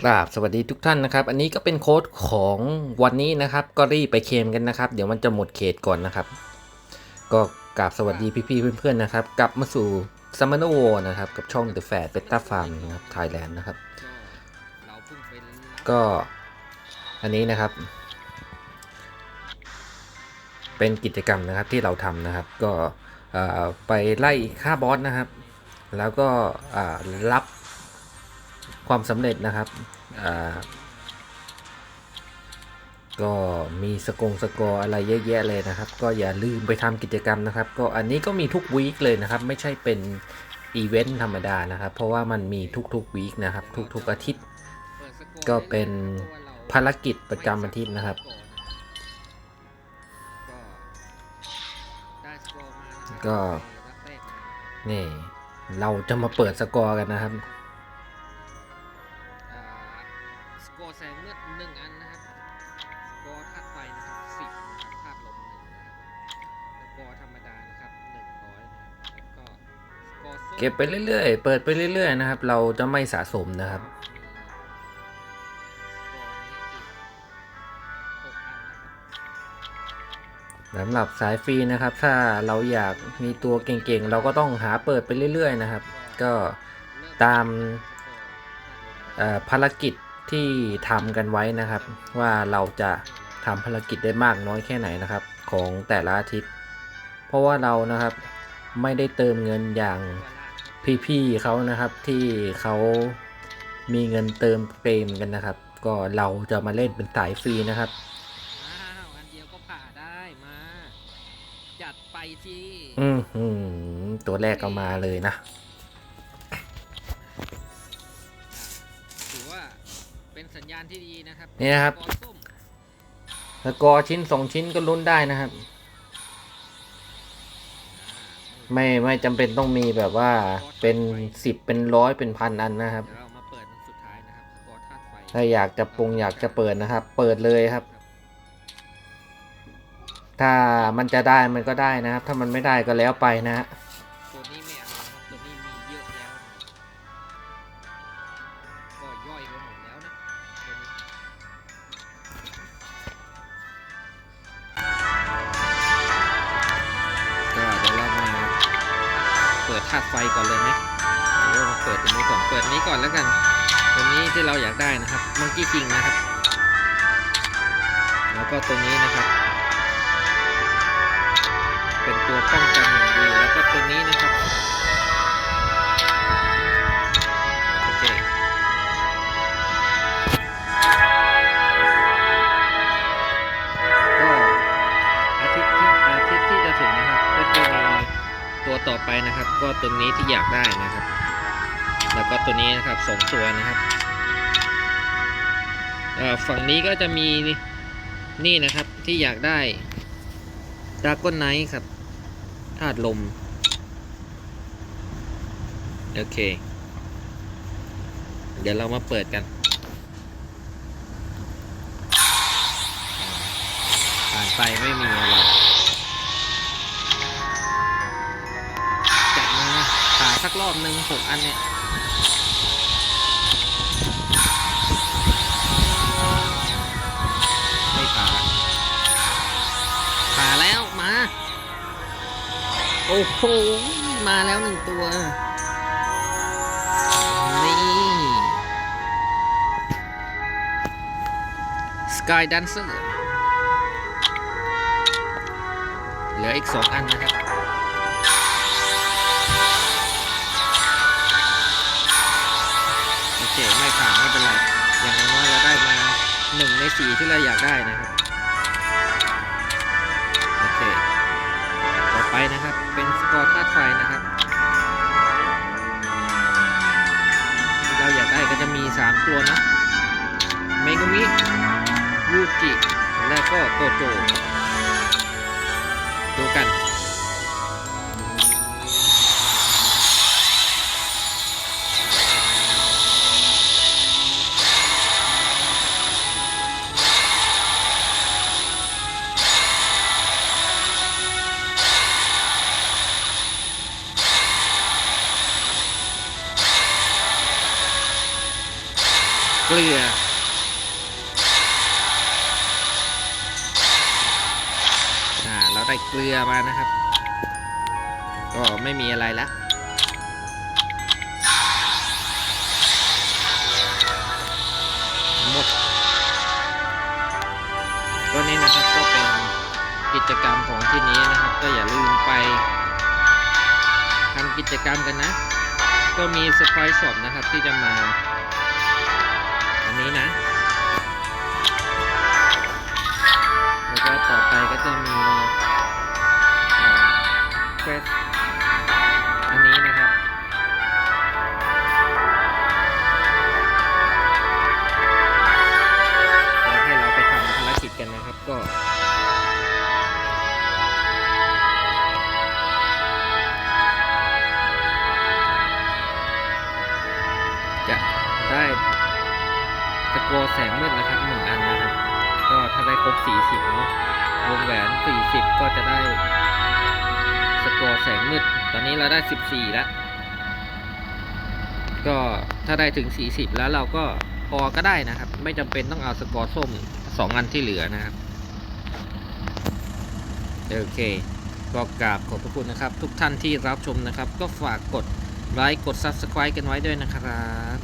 กราบสวัสดีทุกท่านนะครับ อันนี้ก็เป็นโค้ดของวันนี้นะครับ ก็รีบไปเคลมกันนะครับ เดี๋ยวมันจะหมดเขตก่อนนะครับ ก็กราบสวัสดีพี่ๆเพื่อนๆนะครับ กลับมาสู่ซัมม n นโวนะครับ กับช่อง The Fat Beta Farm นะครับไทยแลนด์นะครับ ก็เราเพิ่งเป็นก็อันนี้นะครับ เป็นกิจกรรมนะครับที่เราทำนะครับ ก็เอ่อไปไล่ฆ่าบอสนะครับ แล้วก็อ่ารับ ความสำเร็จนะครับก็มีสกงสกออะไรเยอะแยะเลยนะครับ ก็อย่าลืมไปทำกิจกรรมนะครับ ก็อันนี้ก็มีทุกวีคเลยนะครับ ไม่ใช่เป็นอีเวนต์ธรรมดานะครับ เพราะว่ามันมีทุกๆวีคนะครับ ทุกๆอาทิตย์ ก็เป็นภารกิจประจำอาทิตย์นะครับ ก็นี่เราจะมาเปิดสกอร์กันนะครับ กอร์แซงเลือดหนึ่งอันนะครับ สกอร์ธาตุไฟนะครับสิบนะครับธาตุลมหนึ่งนะครับสกอร์ธรรมดานะครับหนึ่งร้อยนะครับแล้วก็สกอร์ส้มเก็บไปเรื่อยๆ เปิดไปเรื่อยๆนะครับ เราจะไม่สะสมนะครับมีสกอร์นี้อีกหกอันนะครับ สำหรับสายฟรีนะครับ ถ้าเราอยากมีตัวเก่งๆ เราก็ต้องหาเปิดไปเรื่อยๆนะครับ ก็ตามเอ่อภารกิจ ที่ทำกันไว้นะครับ ว่าเราจะทำภารกิจได้มากน้อยแค่ไหนนะครับ ของแต่ละอาทิตย์ เพราะว่าเรานะครับไม่ได้เติมเงินอย่างพี่ๆเขานะครับที่เขามีเงินเติมเต็มกันนะครับ ก็เราจะมาเล่นเป็นสายฟรีนะครับอ้าวอันเดียวก็ผ่าได้มาจัดไปที่อืมหือตัวแรกเอามาเลยนะ เป็นสัญญาณที่ดีนะครับนี่นะครับสกอส้มสกอร์ชิ้นสองชิ้นก็ลุ้นได้นะครับ ไม่ไม่จำเป็นต้องมีแบบว่าเป็นสิบเป็นร้อยเป็นพันอันนะครับเดี๋ยวเรามาเปิดอันสุดท้ายนะครับสกอร์ธาตุไฟถ้าอยากจะปรุงอยากจะเปิดนะครับ เปิดเลยครับ ถ้ามันจะได้มันก็ได้นะครับ ถ้ามันไม่ได้ก็แล้วไปนะฮะ คาดธาไฟก่อนเลยไหมเดี๋ยวเรามาเปิดตัวนี้ก่อนเปิดนี้ก่อนแล้วกันตัวนี้ที่เราอยากได้นะครับมังกี้คิงนะครับ แล้วก็ตัวนี้นะครับ เป็นตัวป้องกันอย่างดีแล้วก็ตัวนี้นะครับ ต่อไปนะครับ ก็ตัวนี้ที่อยากได้นะครับ แล้วก็ตัวนี้นะครับสองตัวนะครับฝั่งนี้ก็จะมีนี่นะครับที่อยากได้ดราก้อนไนท์ครับธาตุลม โอเค เดี๋ยวเรามาเปิดกันผ่านไปไม่มีอะไร สักรอบหนึ่งหกอันเนี่ยไม่ผ่าผ่าแล้วมา โอ้โห มาแล้วหนึ่งตัว นี่ Sky Dancer เหลืออีกสองอันนะครับ หนึ่งในสี่ที่เราอยากได้นะครับ โอเค ต่อไปนะครับ เป็นสกอร์ธาตุไฟนะครับ เราอยากได้ก็จะมี 3 ตัวนะ เมกุมิยูจิ และก็โกโจ กลืออ่เราได้เกลือมานะครับ ก็ไม่มีอะไรละหมดก็นี่นะครับก็เป็นกิจกรรมของที่นี้นะครับ ก็อย่าลืมไปทำกิจกรรมกันนะ ก็มีสไปช็อปนะครับที่จะมา สกอแสงมืดนะครับหนึ่งอันนะครับ ก็ถ้าได้ครบ40เนาะวงแหวน40ก็จะได้สกอร์แสงมืด ตอนนี้เราได้14แล้ว ก็ถ้าได้ถึง40แล้วเราก็พอก็ได้นะครับ ไม่จำเป็นต้องเอาสกอร์ส้ม2อันที่เหลือนะครับ โอเค ก็กราบขอบพระคุณนะครับ ทุกท่านที่รับชมนะครับ ก็ฝากกดไลค์กด Subscribe กันไว้ด้วยนะครับ